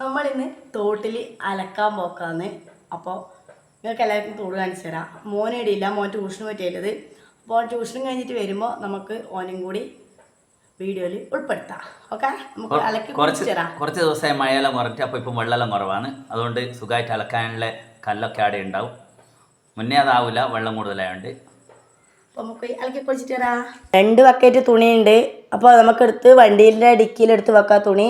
നമ്മളിന്ന് തോട്ടിൽ അലക്കാൻ പോക്കാന്ന്. അപ്പോൾ നിങ്ങൾക്ക് എല്ലാവർക്കും തോട് കാണിച്ചു തരാം. മോനെ ഇടയില്ല മോൻ ട്യൂഷന് പറ്റിയത് അപ്പോൾ ട്യൂഷൻ കഴിഞ്ഞിട്ട് വരുമ്പോൾ നമുക്ക് ഓനും കൂടി വീഡിയോയിൽ ഉൾപ്പെടുത്താം. ഓക്കെ? നമുക്ക് അലക്കി കുറച്ച് തരാം. കുറച്ച് ദിവസമായി മഴയെല്ലാം കുറഞ്ഞിട്ട് അപ്പോൾ ഇപ്പം വെള്ളമെല്ലാം കുറവാണ്. അതുകൊണ്ട് സുഖമായിട്ട് അലക്കാനുള്ള കല്ലൊക്കെ അവിടെ ഉണ്ടാവും. മുന്നേ അതാവില്ല വെള്ളം കൂടുതലായതുകൊണ്ട് നമുക്ക് അലക്കി കുളിച്ചിട്ട് തരാം. രണ്ട് ബക്കറ്റ് തുണിയുണ്ട്. അപ്പോൾ നമുക്കെടുത്ത് വണ്ടിയിലെ ഡിക്കിയിലെടുത്ത് വെക്കാം തുണി.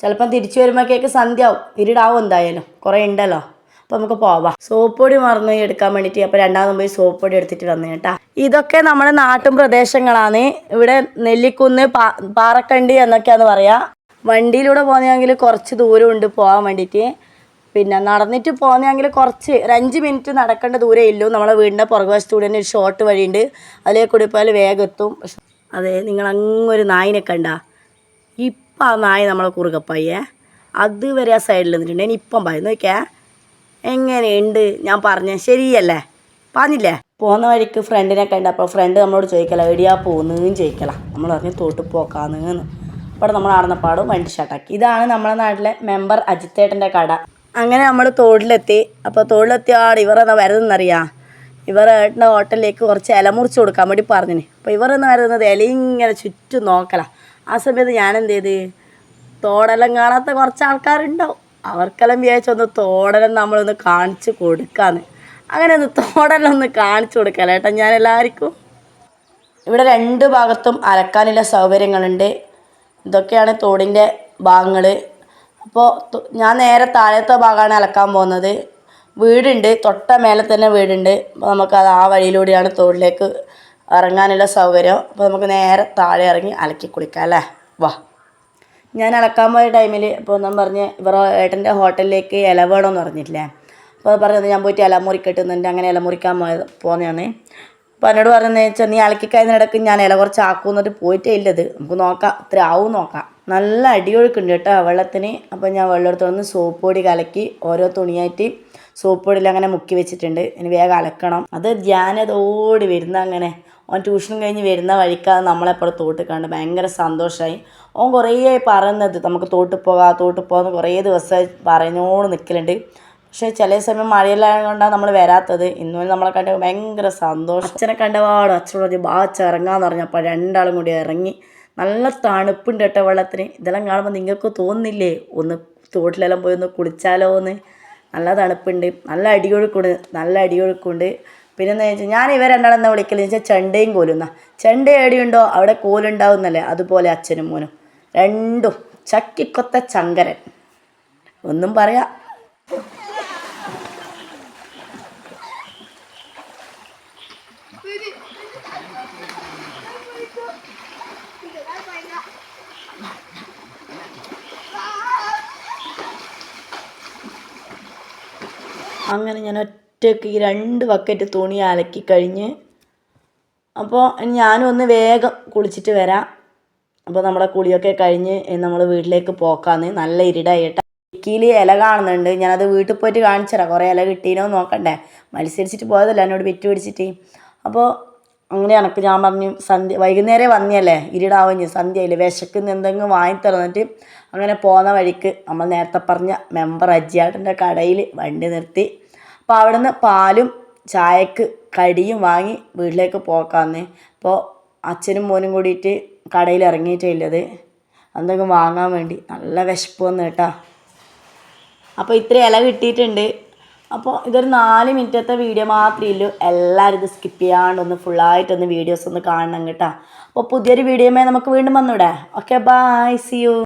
ചിലപ്പം തിരിച്ചു വരുമ്പോഴേക്ക് സന്ധ്യ ആവും ഇരുടാവും എന്തായാലും. കുറേ ഉണ്ടല്ലോ. അപ്പോൾ നമുക്ക് പോവാം. സോപ്പ് പൊടി മറന്നു എടുക്കാൻ വേണ്ടിയിട്ട് അപ്പോൾ രണ്ടാമതും പോയി സോപ്പ് പൊടി എടുത്തിട്ട് വന്നു കേട്ടാ. ഇതൊക്കെ നമ്മുടെ നാട്ടും പ്രദേശങ്ങളാണ്. ഇവിടെ നെല്ലിക്കുന്ന് പാ പാറക്കണ്ടി എന്നൊക്കെയാന്ന് പറയാ. വണ്ടിയിലൂടെ പോകുന്നതെങ്കിൽ കുറച്ച് ദൂരമുണ്ട് പോകാൻ വേണ്ടിയിട്ട്. പിന്നെ നടന്നിട്ട് പോകുന്നതെങ്കിൽ കുറച്ച് ഒരു അഞ്ച് മിനിറ്റ് നടക്കേണ്ട ദൂരേ ഇല്ലൂ നമ്മളെ വീടിന്റെ പുറകുവശത്തൂടെ തന്നെ ഒരു ഷോർട്ട് വഴിയുണ്ട്. അതിലേക്ക് കൂടി പോയാൽ വേഗം എത്തും. അതെ നിങ്ങൾ അങ്ങൊരു നായിനെ കണ്ട. ഇപ്പം ആ നായ നമ്മളെ കുറുകപ്പയ്യേ അതുവരെ ആ സൈഡിൽ നിന്നിട്ടുണ്ട്. ഇനി ഇപ്പം പോയി നോക്കിയാ എങ്ങനെയുണ്ട്? ഞാൻ പറഞ്ഞ ശരിയല്ലേ? പറഞ്ഞില്ലേ? പോകുന്ന വഴിക്ക് ഫ്രണ്ടിനെ കണ്ട അപ്പോൾ ഫ്രണ്ട് നമ്മളോട് ചോദിക്കല എവിടെയാ പോകുന്നതെന്ന് ചോദിക്കല? നമ്മൾ പറഞ്ഞു തോട്ട് പോക്കാന്ന് അവിടെ നമ്മൾ നടന്നപ്പാടും വണ്ടി ഷട്ടാക്കി ഇതാണ് നമ്മുടെ നാട്ടിലെ മെമ്പർ അജിത്തേട്ടന്റെ കട. അങ്ങനെ നമ്മൾ തോടിലെത്തി അപ്പോൾ തോടിലെത്തിയ ആട് ഇവരെന്നാ വരുന്നറിയാം ഇവർ ഏട്ടന്റെ ഹോട്ടലിലേക്ക് കുറച്ച് ഇല മുറിച്ച് കൊടുക്കാൻ വേണ്ടി പറഞ്ഞിന്. അപ്പോൾ ഇവരെന്ന് വരുന്നത്? ഇല ഇങ്ങനെ ചുറ്റും നോക്കല. ആ സമയത്ത് ഞാൻ എന്ത് ചെയ്ത് തോടെല്ലാം കാണാത്ത കുറച്ച് ആൾക്കാരുണ്ടാവും അവർക്കെല്ലാം വിചാരിച്ചൊന്ന് തോടെല്ലാം നമ്മളൊന്ന് കാണിച്ചു കൊടുക്കാന്ന്. അങ്ങനെ ഒന്ന് തോടെല്ലാം ഒന്ന് കാണിച്ചു കൊടുക്കാം ഏട്ടാ ഞാൻ എല്ലാവർക്കും ഇവിടെ രണ്ട് ഭാഗത്തും അലക്കാനുള്ള സൗകര്യങ്ങളുണ്ട്. ഇതൊക്കെയാണ് തോടിന്റെ ഭാഗങ്ങൾ അപ്പോൾ ഞാൻ നേരെ താഴത്തെ ഭാഗമാണ് അലക്കാൻ പോകുന്നത്. വീടുണ്ട് തൊട്ട മേലെ തന്നെ വീടുണ്ട്. അപ്പോൾ നമുക്കത് ആ വഴിയിലൂടെയാണ് തോടിലേക്ക് ഇറങ്ങാനുള്ള സൗകര്യം. അപ്പോൾ നമുക്ക് നേരെ താഴെ ഇറങ്ങി അലക്കി കുളിക്കാം അല്ലേ? വാ. ഞാൻ അലക്കാൻ പോയ ടൈമിൽ ഇപ്പോൾ ഒന്നും പറഞ്ഞ് ഇവർ ഏട്ടന്റെ ഹോട്ടലിലേക്ക് ഇല വേണമെന്ന് പറഞ്ഞിട്ടില്ലേ? അപ്പോൾ പറഞ്ഞത് ഞാൻ പോയിട്ട് ഇല മുറിക്കെട്ടുന്നുണ്ട് അങ്ങനെ ഇല മുറിക്കാൻ പോയത് പോന്നെയാണ് അപ്പോൾ എന്നോട് പറയുന്നത് വെച്ചാൽ നീ അലക്കി കഴിഞ്ഞിടക്ക് ഞാൻ ഇല കുറച്ച് ആക്കുന്നിട്ട് പോയിട്ടേ ഇല്ലത് നമുക്ക് നോക്കാം ഇത്ര ആവും നോക്കാം. നല്ല അടിയൊഴുക്കുണ്ട് കേട്ടോ വെള്ളത്തിന്. അപ്പോൾ ഞാൻ വെള്ളം സോപ്പ് പൊടി കലക്കി ഓരോ തുണിയായിട്ട് സോപ്പ് പൊടിയിൽ അങ്ങനെ മുക്കി വെച്ചിട്ടുണ്ട്. ഇനി വേഗം അലക്കണം. അത് ധ്യാനതോടി വരുന്ന അങ്ങനെ ഓൻ ട്യൂഷൻ കഴിഞ്ഞ് വരുന്ന വഴിക്കാതെ നമ്മളെപ്പോഴും തോട്ട് കണ്ട് ഭയങ്കര സന്തോഷമായി ഓൻ കുറേ പറയുന്നത് നമുക്ക് തോട്ട് പോകാം തോട്ട് പോകാമെന്ന് കുറേ ദിവസമായി പറഞ്ഞോട് നിൽക്കലുണ്ട് പക്ഷേ ചില സമയം മഴയെല്ലാം കൊണ്ടാണ് നമ്മൾ വരാത്തത്. ഇന്നും നമ്മളെ കണ്ട് ഭയങ്കര സന്തോഷം. അച്ഛനെ കണ്ടപാട് അച്ഛനോട് ബാച്ച് ഇറങ്ങാന്ന് പറഞ്ഞപ്പോൾ രണ്ടാളും കൂടി ഇറങ്ങി നല്ല തണുപ്പുണ്ട് കേട്ടോ വെള്ളത്തിന്. ഇതെല്ലാം കാണുമ്പോൾ നിങ്ങൾക്ക് തോന്നുന്നില്ലേ ഒന്ന് തോട്ടിലെല്ലാം പോയി ഒന്ന് കുളിച്ചാലോ എന്ന് നല്ല തണുപ്പുണ്ട്. നല്ല അടിയൊഴുക്കുണ്ട്. നല്ല അടിയൊഴുക്കുണ്ട്. പിന്നെ എന്താ വെച്ചാൽ ഞാൻ ഇവ രണ്ടാളെന്താ വിളിക്കലെന്ന് വെച്ചാൽ ചെണ്ടയും കോലുന്ന. ചെണ്ട എവിടെയുണ്ടോ അവിടെ കോലുണ്ടാവുന്നല്ലേ? അതുപോലെ അച്ഛനും മോനും. രണ്ടും ചക്കിക്കൊത്ത ചങ്കരൻ. ഒന്നും പറയാ. അങ്ങനെ ഞാൻ ഒറ്റയ്ക്ക് ഈ രണ്ട് ബക്കറ്റ് തുണി അലക്കി കഴിഞ്ഞ് അപ്പോൾ ഞാനും ഒന്ന് വേഗം കുളിച്ചിട്ട് വരാം. അപ്പോൾ നമ്മുടെ കുളിയൊക്കെ കഴിഞ്ഞ് നമ്മൾ വീട്ടിലേക്ക് പോക്കാന്ന്. നല്ല ഇരുടായിട്ട്. ഇക്കിയിൽ ഇല കാണുന്നുണ്ട്. ഞാനത് വീട്ടിൽ പോയിട്ട് കാണിച്ചുതരാം കുറേ ഇല കിട്ടീനോ നോക്കണ്ടേ. മത്സരിച്ചിട്ട് പോയതല്ല എന്നോട് വിറ്റ് പിടിച്ചിട്ട്. അപ്പോൾ അങ്ങനെ എനക്ക് ഞാൻ പറഞ്ഞു സന്ധ്യ വൈകുന്നേരം വന്നിയല്ലേ. ഇരുടാവഞ്ഞ് സന്ധ്യയില്ലേ. വിശക്കുന്ന എന്തെങ്കിലും വാങ്ങി തന്നിട്ട് അങ്ങനെ പോകുന്ന വഴിക്ക് നമ്മൾ നേരത്തെ പറഞ്ഞ മെമ്പർ അജിയാട്ടന്റെ കടയിൽ വണ്ടി നിർത്തി. അപ്പോൾ അവിടുന്ന് പാലും ചായക്ക് കടിയും വാങ്ങി വീട്ടിലേക്ക് പോക്കാന്ന്. അപ്പോൾ അച്ഛനും മോനും കൂടിയിട്ട് കടയിൽ ഇറങ്ങിയിട്ടില്ലത് എന്തെങ്കിലും വാങ്ങാൻ വേണ്ടി. നല്ല വിശപ്പ് വന്നു കേട്ടോ. അപ്പോൾ ഇത്ര ഇല കിട്ടിയിട്ടുണ്ട്. അപ്പോൾ ഇതൊരു നാല് മിനിറ്റത്തെ വീഡിയോ മാത്രമേ ഉള്ളൂ. എല്ലാവരും ഇത് സ്കിപ്പ് ചെയ്യാണ്ടൊന്ന് ഫുള്ളായിട്ടൊന്ന് വീഡിയോസ് ഒന്ന് കാണണം കേട്ടോ. അപ്പോൾ പുതിയൊരു വീഡിയോമേ നമുക്ക് വീണ്ടും വന്നൂടെ. Okay bye see you